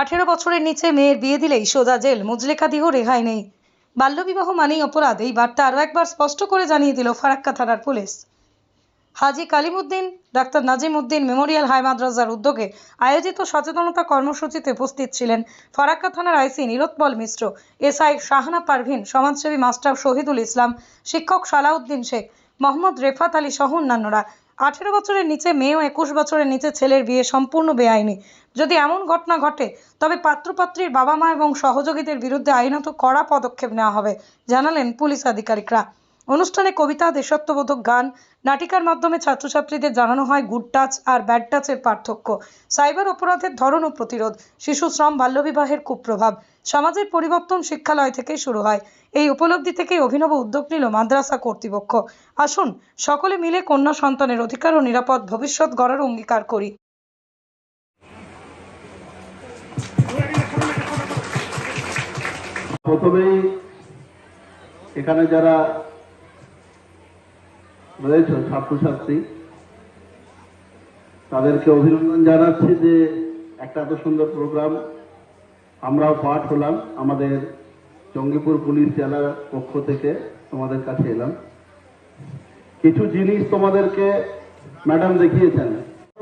আঠেরো বছরের নিচে মেয়ের বিয়ে দিলেই সোজা জেল মুজলেকা দিয়েও রেহাই নেই। বাল্যবিবাহ মানেই অপরাধ, এই বার্তা আরও একবার স্পষ্ট করে জানিয়ে দিল ফারাক্কা থানার police. Haji Kalimuddin, doctor Nazim Uddin memorial high মাদ্রাসার উদ্যোগে আয়োজিত সচেতনতা কর্মসূচিতে উপস্থিত ছিলেন ফারাক্কা থানার আইসি নিরোৎপল মিশ্র, এসআই শাহানা পারভিন, সমাজসেবী মাস্টার শহীদুল ইসলাম, শিক্ষক সালাউদ্দিন শেখ, মোহাম্মদ রেফাত আলী সহ অন্যান্যরা। আঠেরো বছরের নিচে মেয়ে ও একুশ বছরের নিচে ছেলের বিয়ে সম্পূর্ণ বেআইনি। যদি এমন ঘটনা ঘটে, তবে পাত্রপাত্রীর বাবা মা এবং সহযোগীদের বিরুদ্ধে আইনত কড়া পদক্ষেপ নেওয়া হবে, জানালেন পুলিশ আধিকারিকরা। অনুষ্ঠানে কবিতা দেশাত্মবোধক গান, নাটিকার মাধ্যমে ছাত্রছাত্রীদের জানানো হয় গুড টাচ আর ব্যাড টাচের পার্থক্য। সাইবার অপরাধের ধরন ও প্রতিরোধ, শিশু শ্রম, বাল্যবিবাহের কুপ্রভাব। সমাজের পরিবর্তন শিক্ষালয় থেকে শুরু হয়। এই উপলব্ধি থেকেই অভিনব উদ্যোগ নিল মাদ্রাসা কর্তৃপক্ষ। আসুন, সকলে মিলে কন্যা সন্তানের অধিকার ও নিরাপদ ভবিষ্যৎ গড়ার অঙ্গীকার করি। প্রথমেই এখানে যারা রয়েছে ছাত্রছাত্রী, তাদেরকে অভিনন্দন জানাচ্ছি যে একটা এত সুন্দর প্রোগ্রাম আমরাও পাঠ হলাম আমাদের জঙ্গিপুর পুলিশ জেলার পক্ষ থেকে তোমাদের কাছে এলাম। কিছু জিনিস তোমাদেরকে ম্যাডাম দেখিয়েছেন।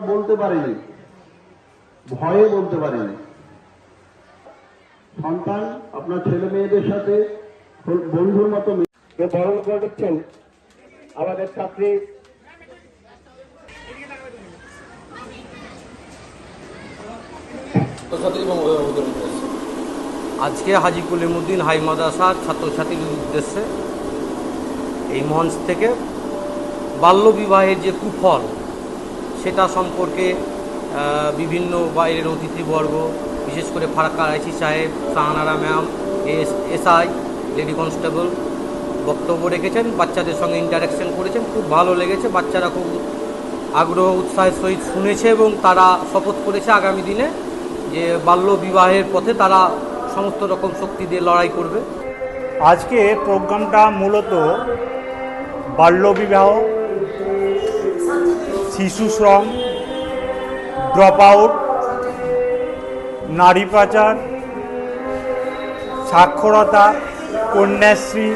বলতে পারিনি ভয়ে বলতে পারিনি। সন্তান আপনার ছেলে মেয়েদের সাথে বন্ধুর মতো বরণ করে দিচ্ছেন আমাদের ছাত্রী। এবং আজকে হাজি কলিমুদ্দিন হাই মাদ্রাসার ছাত্রছাত্রীদের উদ্দেশ্যে এই মঞ্চ থেকে বাল্যবিবাহের যে কুফল, সেটা সম্পর্কে বিভিন্ন বাইরের অতিথিবর্গ, বিশেষ করে ফারাক্কা আইসি সাহেব, Sahanara ma'am, S, SI, lady constable বক্তব্য রেখেছেন, বাচ্চাদের সঙ্গে ইন্টারাকশন করেছেন, খুব ভালো লেগেছে, বাচ্চারা খুব আগ্রহ, উৎসাহের সহিত শুনেছে এবং তারা শপথ করেছে আগামী দিনে যে বাল্য বিবাহের পথে তারা সমস্ত রকম শক্তি দিয়ে লড়াই করবে। আজকে প্রোগ্রামটা মূলত বাল্যবিবাহ শিশু শ্রম ড্রপ আউট নারী পাচার, সাক্ষরতা, কন্যাশ্রী,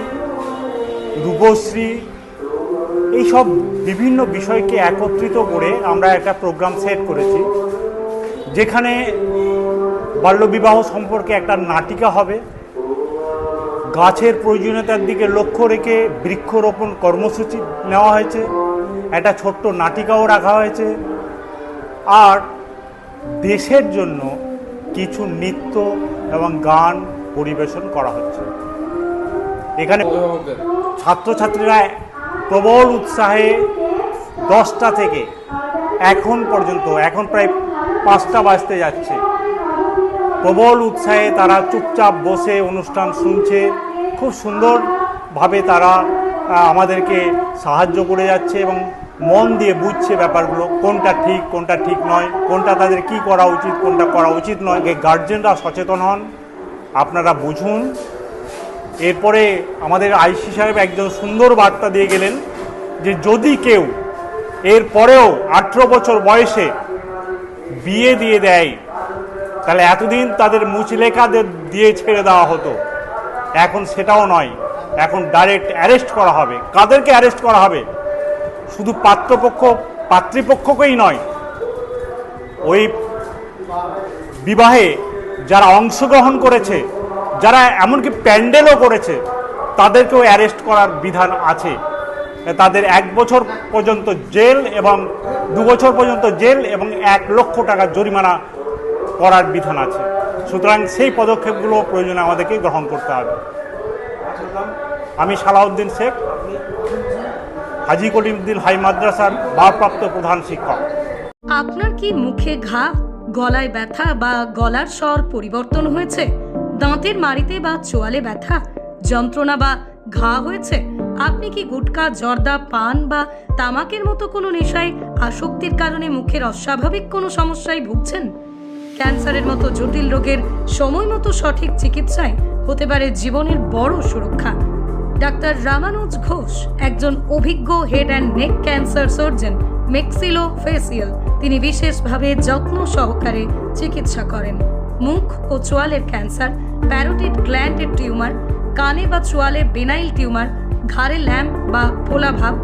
রূপশ্রী, এইসব বিভিন্ন বিষয়কে একত্রিত করে আমরা একটা প্রোগ্রাম সেট করেছি, যেখানে বাল্যবিবাহ সম্পর্কে একটা নাটিকা হবে। গাছের প্রয়োজনীয়তার দিকে লক্ষ্য রেখে বৃক্ষরোপণ কর্মসূচি নেওয়া হয়েছে। একটা ছোট্ট নাটিকাও রাখা হয়েছে। আর দেশের জন্য কিছু নৃত্য এবং গান পরিবেশন করা হচ্ছে। এখানে ছাত্রছাত্রীরা প্রবল উৎসাহে দশটা থেকে এখন পর্যন্ত, এখন প্রায় পাঁচটা বাজতে যাচ্ছে। প্রবল উৎসাহে তারা চুপচাপ বসে অনুষ্ঠান শুনছে। খুব সুন্দরভাবে তারা আমাদেরকে সাহায্য করে যাচ্ছে এবং মন দিয়ে বুঝছে ব্যাপারগুলো, কোনটা ঠিক কোনটা ঠিক নয়, কোনটা তাদের কি করা উচিত, কোনটা করা উচিত নয়। গার্জেনরা সচেতন হন, আপনারা বুঝুন। এরপরে আমাদের আইসি সাহেব একজন সুন্দর বার্তা দিয়ে গেলেন যে যদি কেউ এর পরেও আঠেরো বছর বয়সে বিয়ে দিয়ে দেয় তাহলে এতদিন তাদের মুচলেখা দে- দিয়ে ছেড়ে দেওয়া হতো। এখন সেটাও নয়। এখন ডাইরেক্ট অ্যারেস্ট করা হবে। কাদেরকে অ্যারেস্ট করা হবে? শুধু পাত্রপক্ষ পাত্রীপক্ষকেই নয়। ওই বিবাহে যারা অংশগ্রহণ করেছে, যারা এমনকি প্যান্ডেলও করেছে, তাদেরকেও অ্যারেস্ট করার বিধান আছে। তাদের এক বছর পর্যন্ত জেল এবং দু বছর পর্যন্ত জেল এবং এক লক্ষ টাকা জরিমানা করার বিধান আছে। সুতরাং সেই পদক্ষেপগুলো প্রয়োজনে আমাদেরকে গ্রহণ করতে হবে। আমি সালাউদ্দিন শেখ, হাজি কলিমুদ্দিন হাই মাদ্রাসার ভারপ্রাপ্ত প্রধান শিক্ষক। আপনার কি মুখে ঘা, গলায় ব্যথা বা গলার স্বর পরিবর্তন হয়েছে? দাঁতের মাড়িতে বা চোয়ালে ব্যথা, যন্ত্রণা বা ঘা হয়েছে? আপনি কি গুটকা, জর্দা, পান বা তামাকের মতো কোনো নেশায় আসক্তির কারণে মুখের অস্বাভাবিক কোনো সমস্যায় ভুগছেন? ক্যান্সারের মতো জটিল রোগের সময় মতো সঠিক চিকিৎসায় হতে পারে জীবনের বড় সুরক্ষা। ডাক্তার রামানুজ ঘোষ, একজন অভিজ্ঞ head and neck cancer surgeon maxillo facial তিনি বিশেষভাবে যত্ন সহকারে চিকিৎসা করেন। মুখ ও চোয়ালের ক্যান্সার, প্যারোটিড গ্ল্যান্ডের টিউমার, কানে বা চোয়ালে বেনাইল টিউমার, ঘাড়ে ল্যাম্প বা ফোলাভাব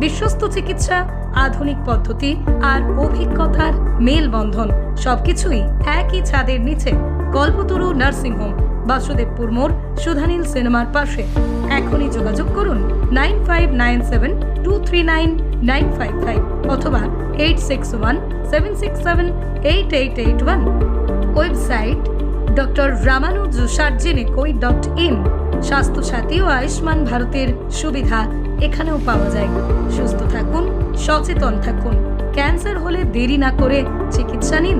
বিশ্বস্ত চিকিৎসা, আধুনিক পদ্ধতি আর অভিজ্ঞতার মেলবন্ধন, সবকিছুই একই ছাদের নিচে। কল্পতরু নার্সিং হোম, বাসুদেবপুর মোড়, সুধানীল সিনেমার পাশে। এখনই যোগাযোগ করুন nine five nine seven two three nine nine five five অথবা eight six one seven six seven eight eight eight one. Website doctor Ramanuj সার্জেনিকোই dot in. Swasthya Sathi ও আয়ুষ্মান ভারতের সুবিধা এখানেও পাওয়া যায়। সুস্থ থাকুন, সচেতন থাকুন। ক্যান্সার হলে দেরি না করে চিকিৎসা নিন।